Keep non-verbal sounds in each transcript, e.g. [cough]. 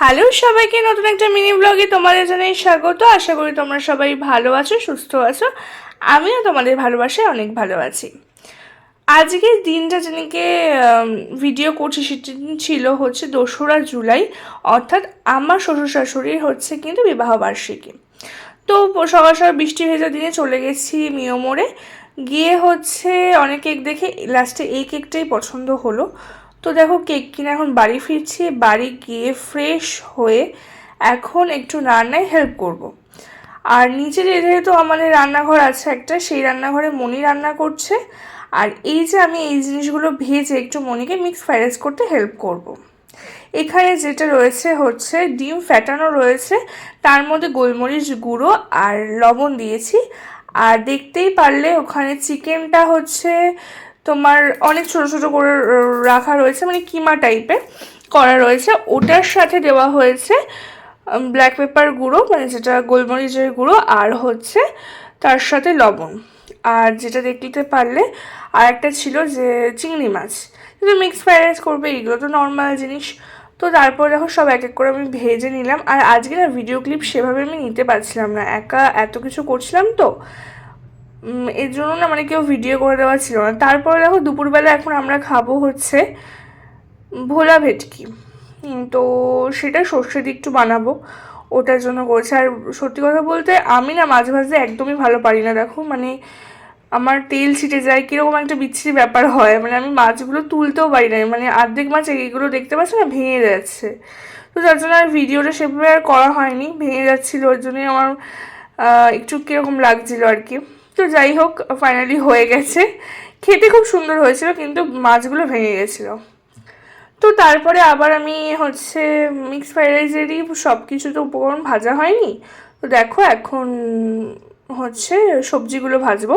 Hello সবাইকে, নতুন একটা মিনি ব্লগে তোমাদের জানাই স্বাগত। আশা করি তোমরা সবাই ভালো আছো, সুস্থ আছো। আমিও তোমাদের ভালোবাসায় অনেক ভালো আছি। আজকের দিনটা যেদিনকে ভিডিও করছি সেটি ছিল হচ্ছে দোসরা জুলাই। অর্থাৎ আমার শ্বশুর শাশুড়ির হচ্ছে কিন্তু বিবাহবার্ষিকী তো সকাল সকাল বৃষ্টি ভেজা দিনে চলে গেছি মিও মোড়ে। গিয়ে হচ্ছে অনেক কেক দেখে লাস্টে এই কেকটাই পছন্দ হলো। তো দেখো কেক কিনে এখন বাড়ি ফিরছি, বাড়ি গিয়ে ফ্রেশ হয়ে এখন একটু রান্নায় হেল্প করব। আর নিচে যেহেতু আমাদের রান্নাঘর আছে একটা, সেই রান্নাঘরে মনি রান্না করছে আর এই যে আমি এই জিনিসগুলো ভেজে একটু মনিকে মিক্স ফ্রাইড করতে হেল্প করব। এখানে যেটা রয়েছে হচ্ছে ডিম ফ্যাটানো রয়েছে, তার মধ্যে গোলমরিচ গুঁড়ো আর লবণ দিয়েছি আর দেখতেই পারলে ওখানে চিকেনটা হচ্ছে তোমার অনেক ছোট ছোট করে রাখা রয়েছে মানে কিমা টাইপের করা রয়েছে। ওটার সাথে দেওয়া হয়েছে ব্ল্যাক পেপার গুঁড়ো মানে যেটা গোলমরিচের গুঁড়ো, আর হচ্ছে তার সাথে লবণ। আর যেটা দেখতে পারলে আর একটা ছিল যে চিংড়ি মাছ। কিন্তু মিক্স ফ্রাইড রাইস করবে, এগুলো তো নর্মাল জিনিস। তো তারপর দেখো সব এক এক করে আমি ভেজে নিলাম। আর আজকে না ভিডিও ক্লিপ সেভাবে আমি নিতে পারছিলাম না। একা এত কিছু করছিলাম তো। এর জন্য না মানে কেউ ভিডিও করে দেওয়া ছিল না। তারপরে দেখো দুপুরবেলা এখন আমরা খাব হচ্ছে ভোলা ভেটকি। তো সেটা সর্ষে দিয়ে একটু বানাবো, ওটার জন্য করছে। আর সত্যি কথা বলতে আমি না মাঝে মাঝে একদমই ভালো পারি না। দেখো মানে আমার তেল ছিটে যায়, কীরকম একটা বিচ্ছিরি ব্যাপার হয়। মানে আমি মাছগুলো তুলতেও পারি না। মানে অর্ধেক মাছ এইগুলো দেখতে পাচ্ছি না, ভেঙে যাচ্ছে। তো যার জন্য আর ভিডিওটা সেভাবে আর করা হয়নি, ভেঙে যাচ্ছিল। ওর জন্যই আমার একটু কীরকম লাগছিল আর কি। তো যাই হোক ফাইনালি হয়ে গেছে। খেতে খুব সুন্দর হয়েছিল, কিন্তু মাছগুলো ভেঙে গেছিল। তো তারপরে আবার আমি হচ্ছে মিক্স ফ্রাইড রাইসেরই সব কিছু তো উপকরণ ভাজা হয়নি। তো দেখো এখন হচ্ছে সবজিগুলো ভাজবো।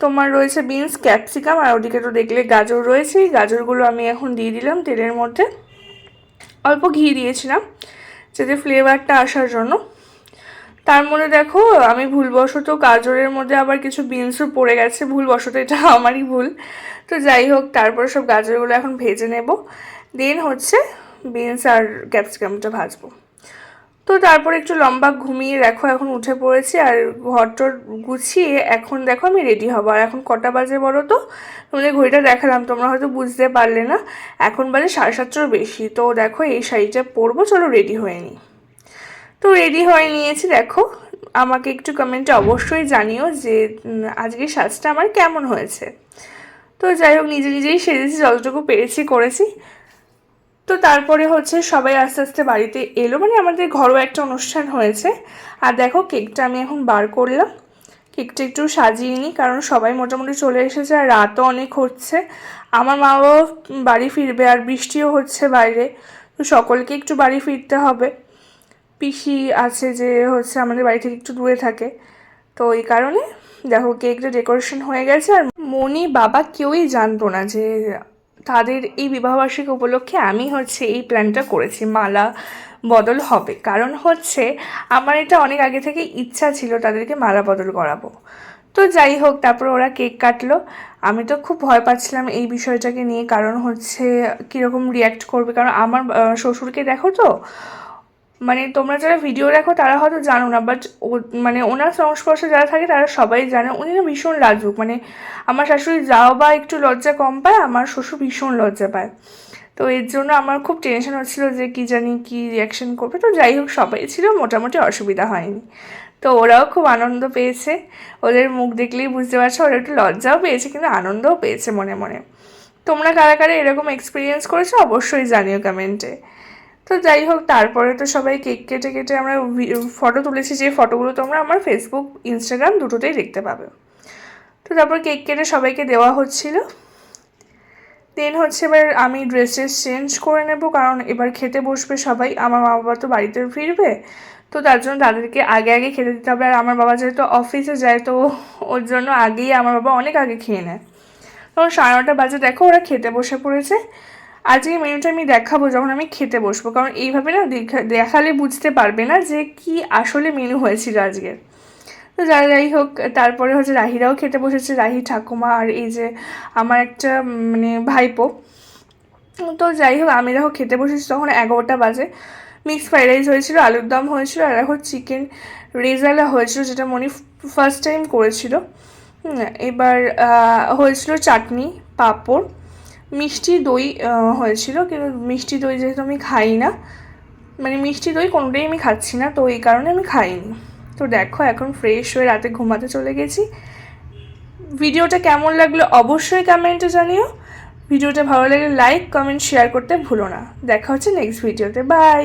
তোমার রয়েছে বিনস ক্যাপসিকাম আর ওদিকে তো দেখলে গাজর রয়েছে গাজরগুলো আমি এখন দিয়ে দিলাম তেলের মধ্যে। অল্প ঘি দিয়েছিলাম, যাতে ফ্লেভারটা আসার জন্য। তার মধ্যে দেখো, আমি ভুলবশত গাজরের মধ্যে আবার কিছু বিনসও পড়ে গেছে, ভুলবশত এটা [laughs] আমারই ভুল। তো যাই হোক, তারপরে সব গাজরগুলো এখন ভেজে নেব। দেন হচ্ছে বিনস আর ক্যাপসিকামটা ভাজবো। তো তারপর একটু লম্বা ঘুমিয়ে দেখো, এখন উঠে পড়েছি আর ঘরটর গুছিয়ে এখন দেখো আমি রেডি হব। আর এখন কটা বাজে বলো তো? তোমাদের ঘড়িটা দেখালাম, তোমরা হয়তো বুঝতে পারলে না। এখন বাজে সাড়ে সাতটার বেশি, তো দেখো এই শাড়িটা পরবো, চলো রেডি হয়ে নিই। তো রেডি হয়ে নিয়েছি, দেখো। আমাকে একটু কমেন্টে অবশ্যই জানিও যে আজকে সাজটা আমার কেমন হয়েছে। তো যাই হোক, নিজে নিজেই সেজেছি, যতটুকু পেরেছি করেছি। তো তারপরে হচ্ছে সবাই আস্তে আস্তে বাড়িতে এলো মানে আমাদের ঘরোয়া একটা অনুষ্ঠান হয়েছে। আর দেখো, কেকটা আমি এখন বার করলাম। কেকটা একটু সাজিয়ে নিই, কারণ সবাই মোটামুটি চলে এসেছে আর রাতও অনেক হচ্ছে। আমার মা বাবাও বাড়ি ফিরবে আর বৃষ্টিও হচ্ছে বাইরে। তো সকলকে একটু বাড়ি ফিরতে হবে। পিসি আছে যে হচ্ছে আমাদের বাড়ি থেকে একটু দূরে থাকে। তো এই কারণে দেখো কেকটা ডেকোরেশন হয়ে গেছে আর মনি, বাবা কেউই জানতো না যে তাদের এই বিবাহবার্ষিকী উপলক্ষে আমি হচ্ছে এই প্ল্যানটা করেছি, মালা বদল হবে। কারণ হচ্ছে আমার এটা অনেক আগে থেকে ইচ্ছা ছিল তাদেরকে মালা বদল করাবো। তো যাই হোক, তারপর ওরা কেক কাটলো। আমি তো খুব ভয় পাচ্ছিলাম এই বিষয়টাকে নিয়ে, কারণ হচ্ছে কীরকম রিয়্যাক্ট করবে। কারণ আমার শ্বশুরকে দেখো তো মানে তোমরা যারা ভিডিও দেখো, তারা হয়তো জানো না বাট ও মানে ওনার সংস্পর্শে যারা থাকে, তারা সবাই জানে। উনি না ভীষণ লাজুক মানে আমার শাশুড়ি যাও বা একটু লজ্জা কম পায়, আমার শ্বশুর ভীষণ লজ্জা পায়। তো এর জন্য আমার খুব টেনশন হচ্ছিল যে কী জানি কী রিয়াকশন করবে। তো যাই হোক, সবাই ছিল, মোটামুটি অসুবিধা হয়নি। তো ওরাও খুব আনন্দ পেয়েছে। ওদের মুখ দেখলেই বুঝতে পারছ, ওরা একটু লজ্জাও পেয়েছে, কিন্তু আনন্দও পেয়েছে মনে মনে। তোমরা কারা কারা এরকম এক্সপিরিয়েন্স করেছ, অবশ্যই জানিও কমেন্টে তো যাই হোক, তারপরে তো সবাই কেক কেটে কেটে আমরা ফটো তুলেছি, যে ফটোগুলো তোমরা আমার ফেসবুক ইনস্টাগ্রাম দুটোতেই দেখতে পাবে। তো তারপর কেক কেটে সবাইকে দেওয়া হচ্ছিল। দেন হচ্ছে এবার আমি ড্রেস চেঞ্জ করে নেব, কারণ এবার খেতে বসবে সবাই, আমার মা বাবা তো বাড়িতে ফিরবে। তো তার জন্য তাদেরকে আগে আগে খেতে দিতে হবে, আর আমার বাবা যেহেতু অফিসে যায়, তো ওর জন্য আগেই আমার বাবা অনেক আগে খেয়ে নেয়। তখন সাড়ে নটা বাজে, দেখো ওরা খেতে বসে পড়েছে। আজকে মেনুটা আমি দেখাবো যখন আমি খেতে বসবো। কারণ এইভাবে না দেখালে বুঝতে পারবে না যে কি আসলে মেনু হয়েছিল আজকের তো যাই যাই হোক, তারপরে হচ্ছে রাহিরাও খেতে বসেছে, রাহি ঠাকুমা আর এই যে আমার একটা মানে ভাইপো। তো যাই হোক আমি দেখো খেতে বসেছি তখন এগারোটা বাজে। মিক্স ফ্রাইড রাইস হয়েছিল, আলুর দম হয়েছিল, আর এখন চিকেন রেজালা হয়েছিল, যেটা মনি ফার্স্ট টাইম করেছিল। এবার হয়েছিল চাটনি, পাঁপড়। মিষ্টি দই হয়েছিল, কিন্তু মিষ্টি দই যেহেতু আমি খাই না মানে মিষ্টি দই কোনোটাই আমি খাচ্ছি না, তো এই কারণে আমি খাইনি। তো দেখো, এখন ফ্রেশ হয়ে রাতে ঘুমাতে চলে গেছি। ভিডিওটা কেমন লাগল অবশ্যই কমেন্টে জানিও। ভিডিওটা ভালো লাগলে লাইক কমেন্ট শেয়ার করতে ভুলো না। দেখা হচ্ছে নেক্সট ভিডিওতে বাই